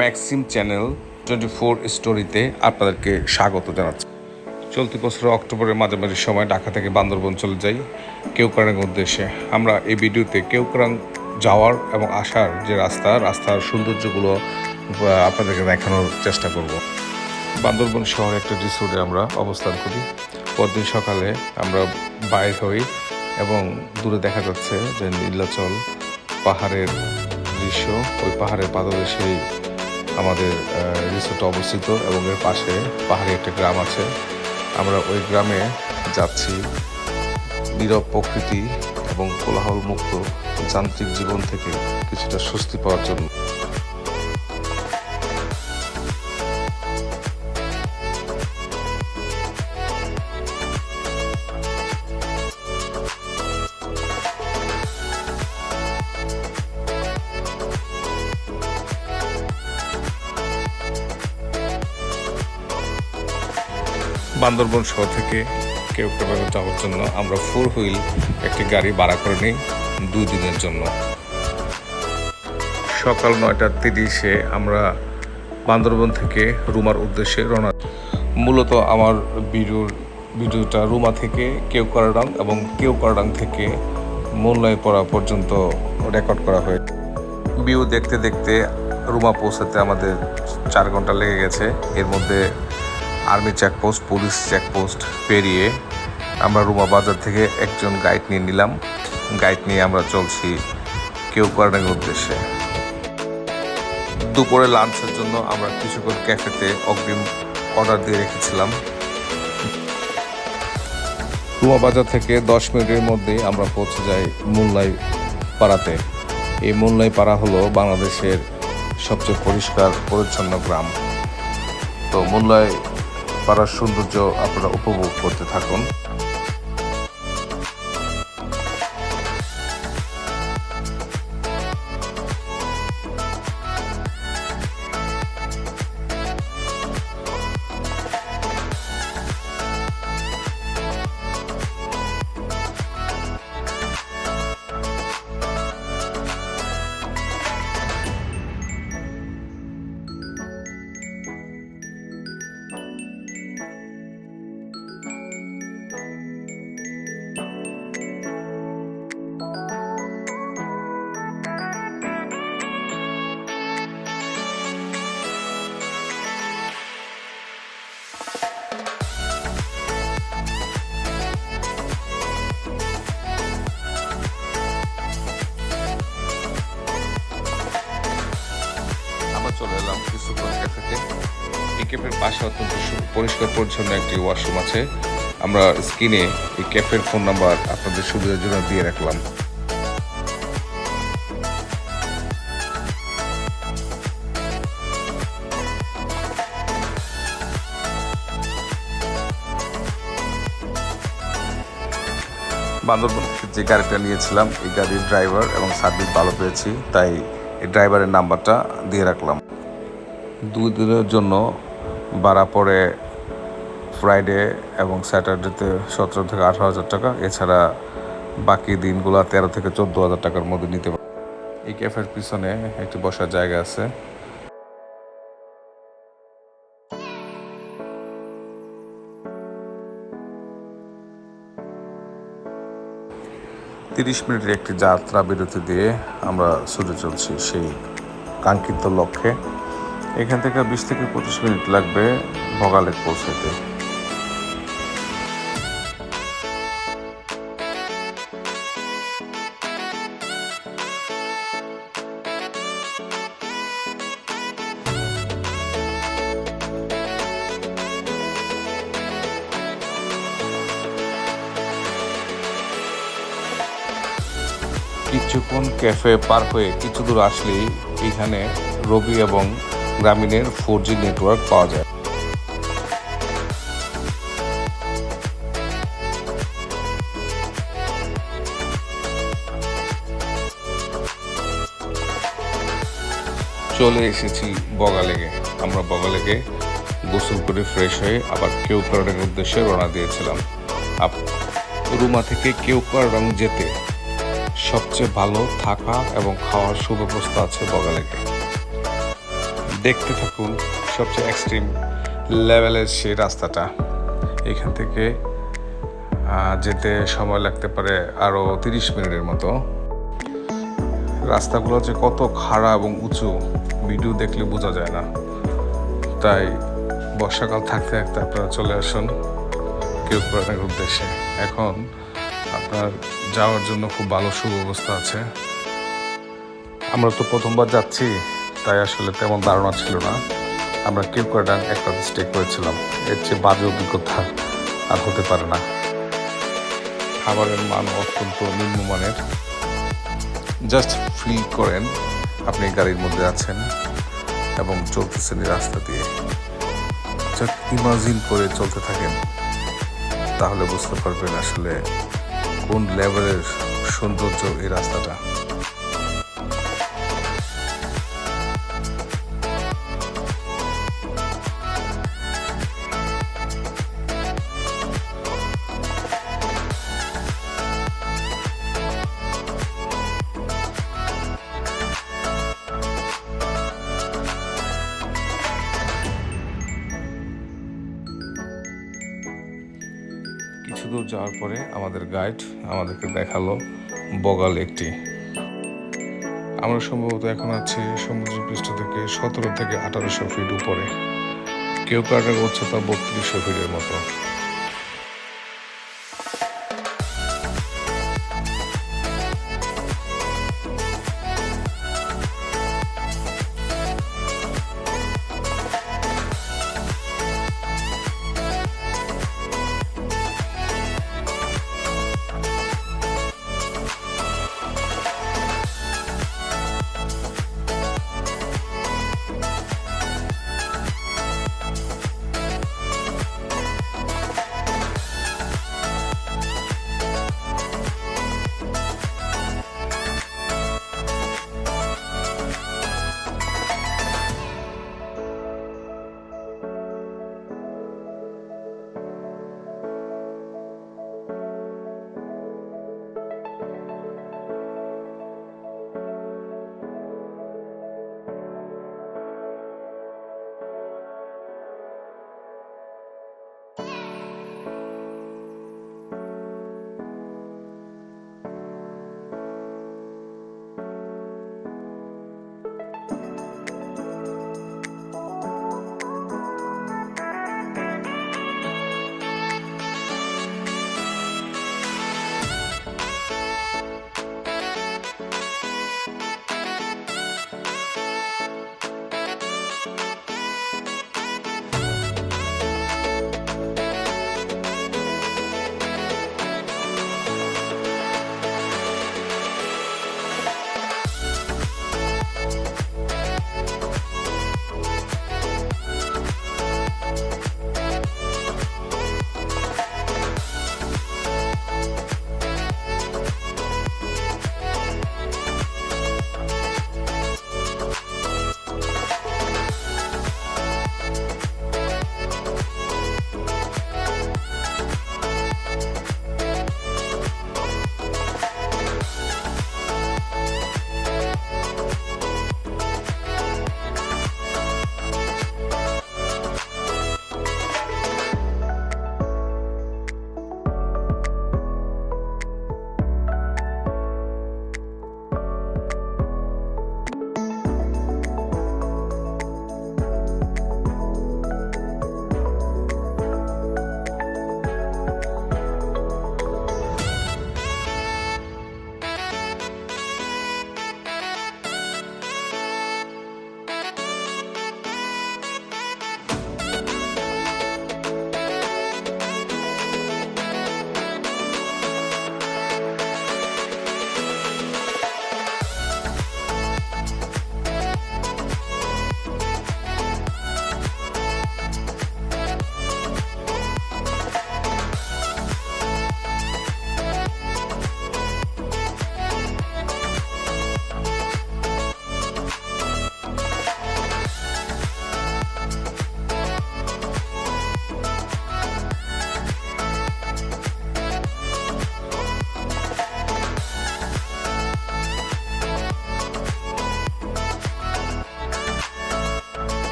Maxim channel twenty four স্টোরিতে আপনাদেরকে স্বাগত জানাচ্ছি। চলতি বছর অক্টোবরের মাঝামাঝি সময় ঢাকা থেকে বান্দরবন চলে যাই কেউকরাং উদ্দেশ্যে। আমরা এই ভিডিওতে কেউকরাং যাওয়ার এবং আসার যে রাস্তা, রাস্তার সৌন্দর্যগুলো আপনাদেরকে দেখানোর চেষ্টা করব। বান্দরবন শহরে একটা রিসোর্টে আমরা অবস্থান করি। পরদিন সকালে আমরা বাইর হই এবং দূরে দেখা যাচ্ছে যে নীলাচল পাহাড়ের দৃশ্য। ওই পাহাড়ের পাদদেশেই আমাদের রিসোর্ট অবস্থিত এবং এর পাশে পাহাড়ি একটা গ্রাম আছে। আমরা ওই গ্রামে যাচ্ছি। নীরব প্রকৃতি এবং কোলাহল মুক্ত যান্ত্রিক জীবন থেকে কিছুটা স্বস্তি পাওয়ার জন্য। বান্দরবন শহর থেকে কেউ কেউ যাওয়ার জন্য আমরা ফোর হুইল একটি গাড়ি ভাড়া করে নিই দুই দিনের জন্য। সকাল নয়টা তিরিশে আমরা বান্দরবন থেকে রুমার উদ্দেশ্যে রওনা মূলত আমার ভিডিওর ভিডিওটা রুমা থেকে কেউ করাডাং এবং কেউ করাডাং থেকে মোল্লায় পড়া পর্যন্ত রেকর্ড করা হয় ভিউ দেখতে দেখতে রুমা পৌঁছাতে আমাদের চার ঘণ্টা লেগে গেছে। এর মধ্যে আর্মি চেকপোস্ট, পুলিশ চেকপোস্ট পেরিয়ে আমরা রুমা বাজার থেকে একজন গাইড নিয়ে নিলাম। গাইড নিয়ে আমরা চলছি কেউ করানোর উদ্দেশ্যে। দুপুরে লাঞ্চের জন্য আমরা কিছুক্ষণ ক্যাফেতে অগ্রিম অর্ডার দিয়ে রেখেছিলাম। রুমা বাজার থেকে দশ মিনিটের মধ্যেই আমরা পৌঁছে যাই মুল্লাই পাড়াতে। এই মুল্লাই পাড়া হলো বাংলাদেশের সবচেয়ে পরিষ্কার, পরিচ্ছন্ন গ্রাম। তো মুল্লাই পাড়ার সৌন্দর্য আপনারা উপভোগ করতে থাকুন। পরিষ্কার পরিচ্ছন্ন একটি ওয়াশরুম আছে। আমরা স্ক্রিনে এই ক্যাফের ফোন নাম্বার আপনাদের সুবিধার জন্য দিয়ে রাখলাম। বান্দরবন যে গাড়িটা নিয়েছিলাম, এই গাড়ির ড্রাইভার এবং সার্ভিস ভালো পেয়েছি, তাই এই ড্রাইভারের নাম্বারটা দিয়ে রাখলাম। দুই দিনের জন্য পড়ে ফ্রাইডে এবং স্যাটারডেতে সতেরো থেকে আঠারো হাজার টাকা। এছাড়া বাকি দিনগুলো তেরো থেকে চোদ্দ হাজার টাকার মধ্যে নিতে পারে। এই ক্যাফের পিছনে একটি বসার জায়গা আছে। তিরিশ মিনিটের একটি যাত্রা বিরতি দিয়ে আমরা ছুটে চলছি সেই কাঙ্ক্ষিত লক্ষ্যে। এখান থেকে বিশ থেকে পঁচিশ মিনিট লাগবে ভগালে পৌঁছাতে। কিছুক্ষণ ক্যাফে পার হয়ে কিছু দূর আসলেই এখানে রবি এবং গ্রামীণের ফোর জি নেটওয়ার্ক পাওয়া যায়। চলে এসেছি বগালেগে আমরা বগালেগে গোসল করে ফ্রেশ হয়ে আবার কেউ কারণের উদ্দেশ্যে রওনা দিয়েছিলাম। আপ- রুমা থেকে কেউ রং যেতে সবচেয়ে ভালো থাকা এবং খাওয়ার সুব্যবস্থা আছে বগালেগে দেখতে থাকুন সবচেয়ে এক্সট্রিম লেভেলের সেই রাস্তাটা। এখান থেকে যেতে সময় লাগতে পারে আরও তিরিশ মিনিটের মতো। রাস্তাগুলো যে কত খাড়া এবং উঁচু ভিডিও দেখলে বোঝা যায় না। তাই বর্ষাকাল থাকতে থাকতে আপনারা চলে আসুন কেউপুরানের উদ্দেশ্যে। এখন আপনার যাওয়ার জন্য খুব ভালো সুব্যবস্থা আছে। আমরা তো প্রথমবার যাচ্ছি। তাই আসলে তেমন ধারণা ছিল না। আমরা কেউকাডাং একটা স্টে করেছিলাম। এর চেয়ে বাজে অভিজ্ঞতা আর হতে পারে না। খাবারের মান অত্যন্ত নিম্নমানের। জাস্ট ফিল করেন। আপনি গাড়ির মধ্যে আছেন এবং চলতেছেন রাস্তা দিয়ে। জাস্ট ইমাজিন করে চলতে থাকেন। তাহলে বুঝতে পারবেন আসলে কোন লেভেলের সৌন্দর্য এই রাস্তাটা। গাইড আমাদেরকে দেখাল বগাল একটি। আমরা সম্ভবত এখন আছি সমুদ্রপৃষ্ঠ থেকে সতেরো থেকে আঠারোশো ফিট উপরে। কেউ কাটার উচ্চতা বত্রিশশো ফিটের মতো।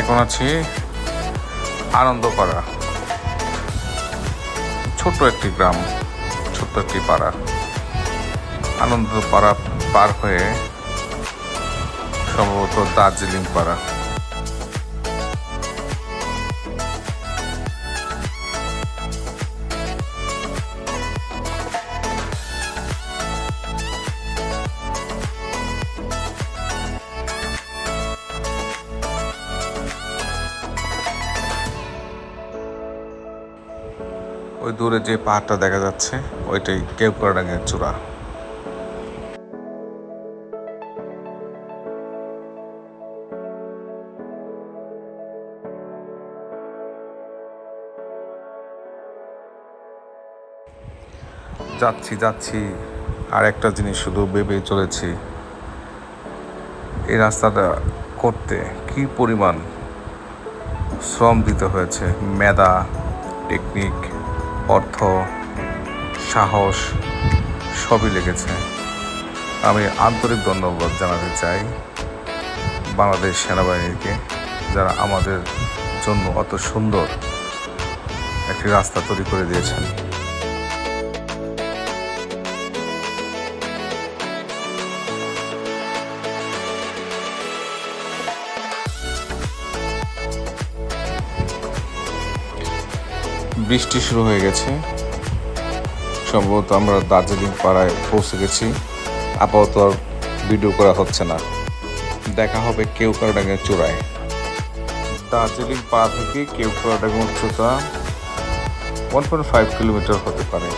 এখন আছে আনন্দ পাড়া। ছোট্ট একটি গ্রাম, ছোট্ট একটি পাড়া। আনন্দ পাড়া পার হয়ে সম্ভবত দার্জিলিং পাড়া। ওই দূরে যে পাহাড়টা দেখা যাচ্ছে, ওইটাই কেউকড়াডাঙ্গের চূড়া যাচ্ছি যাচ্ছি আর একটা জিনিস শুধু ভেবে চলেছি। এই রাস্তাটা করতে কি পরিমাণ শ্রম দিতে হয়েছে? মেধা টেকনিক অর্থ, সাহস, সবই লেগেছে। আমি আন্তরিক ধন্যবাদ জানাতে চাই বাংলাদেশ সেনাবাহিনীকে, যারা আমাদের জন্য অত সুন্দর একটি রাস্তা তৈরি করে দিয়েছেন। বৃষ্টি শুরু হয়ে গেছে। সম্ভবত আমরা দার্জিলিং পাড়ায় পৌঁছে গেছি। আপাতত আর ভিডিও করা হচ্ছে না। দেখা হবে কেউ কেউকারডাঙ্গের চূড়ায়। দার্জিলিং পাড়া থেকে কেউ কেউকারডাঙ্গ উচ্চতা ওয়ান পয়েন্ট ফাইভ কিলোমিটার হতে পারে।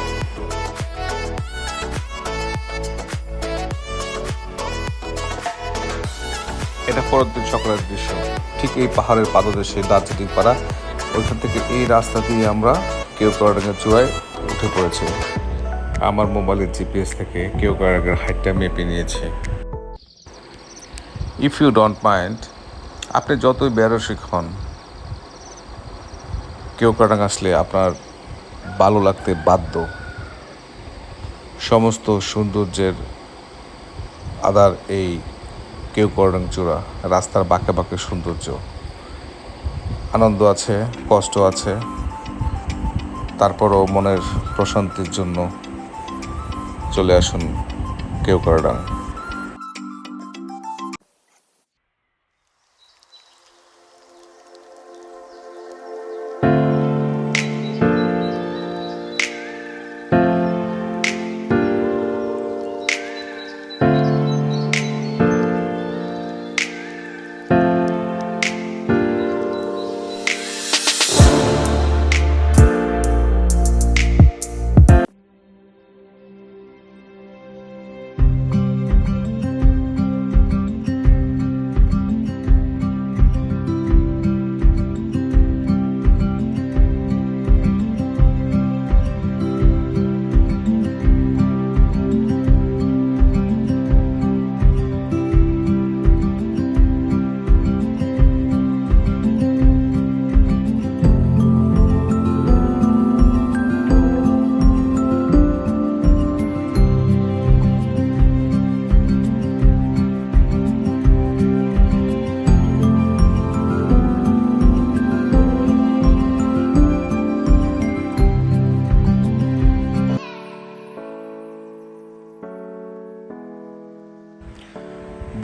এটা পরের দিন সকালের দৃশ্য। ঠিক এই পাহাড়ের পাদদেশে দার্জিলিং পাড়া ওইখান থেকে এই রাস্তা দিয়ে আমরা কেউ কারাডাঙ্গের চূড়ায় উঠে পড়েছি। আমার মোবাইলের জিপিএস থেকে কেউ কারাডাঙ্গের হাইটটা মেপে নিয়েছে। ইফ ইউ ডোন্ট মাইন্ড আপনি যতই বেরসিক হন কেউ কারাডাঙ্গ আসলে আপনার ভালো লাগতে বাধ্য। সমস্ত সৌন্দর্যের আদার এই কেউ করডাং চূড়া, রাস্তার বাঁকে বাঁকে সৌন্দর্য। আনন্দ আছে কষ্ট আছে তারপরও মনের প্রশান্তির জন্য চলে আসুন কেউ করডাং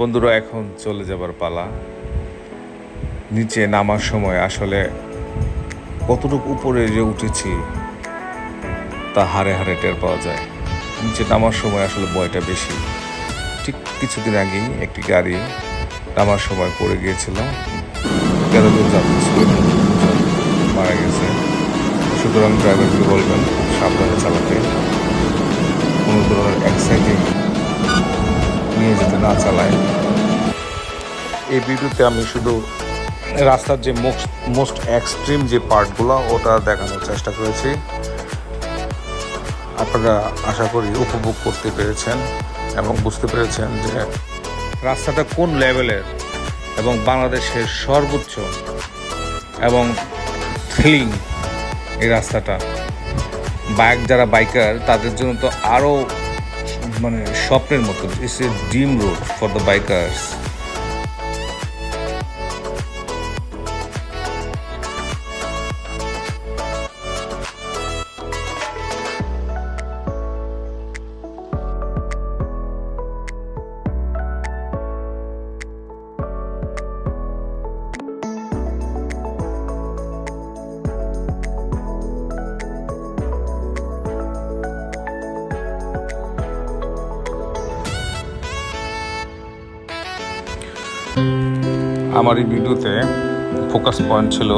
বন্ধুরা, এখন চলে যাবার পালা। নিচে নামার সময় আসলে কতটুকু উপরে যে উঠেছি তা হারে হারে টের পাওয়া যায়। নিচে নামার সময় আসলে ভয়টা বেশি। ঠিক কিছুদিন আগেই একটি গাড়ি নামার সময় পড়ে গিয়েছিল জন যাত্রী মারা গেছে। সুতরাং ড্রাইভারকে বলবেন, সাবধানে চালাতে। কোনো ধরনের এক্সাইটিং নিয়ে যেতে না চালায়। এই ভিডিওতে আমি শুধু রাস্তার যে মোস্ট মোস্ট এক্সট্রিম যে পার্টগুলো, ওটা দেখানোর চেষ্টা করেছি। আপনারা আশা করি উপভোগ করতে পেরেছেন এবং বুঝতে পেরেছেন যে রাস্তাটা কোন লেভেলের এবং বাংলাদেশের সর্বোচ্চ এবং থ্রিলিং এই রাস্তাটা। বাইক যারা বাইকার, তাদের জন্য তো আরও মানে স্বপ্নের মতো it's a dream road for the bikers আমার এই ভিডিওতে ফোকাস পয়েন্ট ছিল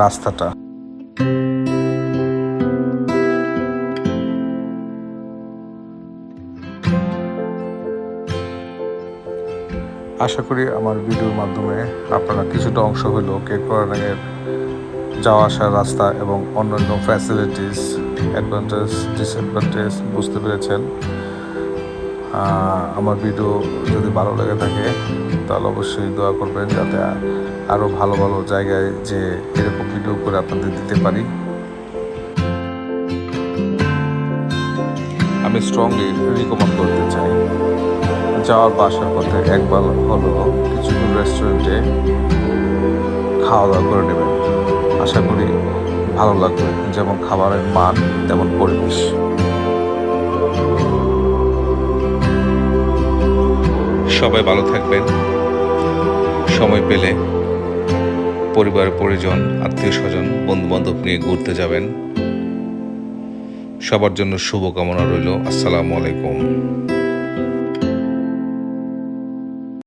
রাস্তাটা। আশা করি আমার ভিডিওর মাধ্যমে আপনারা কিছুটা অংশ হলেও কেকরানের যাওয়া আসার রাস্তা এবং অন্যান্য ফ্যাসিলিটিস অ্যাডভান্টেজ ডিসঅ্যাডভান্টেজ বুঝতে পেরেছেন। আমার ভিডিও যদি ভালো লেগে থাকে তাহলে অবশ্যই দোয়া করবেন যাতে আরও ভালো ভালো জায়গায় যে এরকম ভিডিও করে আপনাদের দিতে পারি। আমি স্ট্রংলি রিকমেন্ড করতে চাই। যাওয়ার বাসার পথে একবার হলো কিছু রেস্টুরেন্টে খাওয়া দাওয়া করে নেবেন। আশা করি ভালো লাগবে। যেমন খাবারের মান, তেমন পরিবেশ। সবাই ভালো থাকবেন। সময় পেলে পরিবার পরিজন, আত্মীয় স্বজন বন্ধু বান্ধব নিয়ে ঘুরতে যাবেন। সবার জন্য শুভকামনা রইল। আসসালামু আলাইকুম।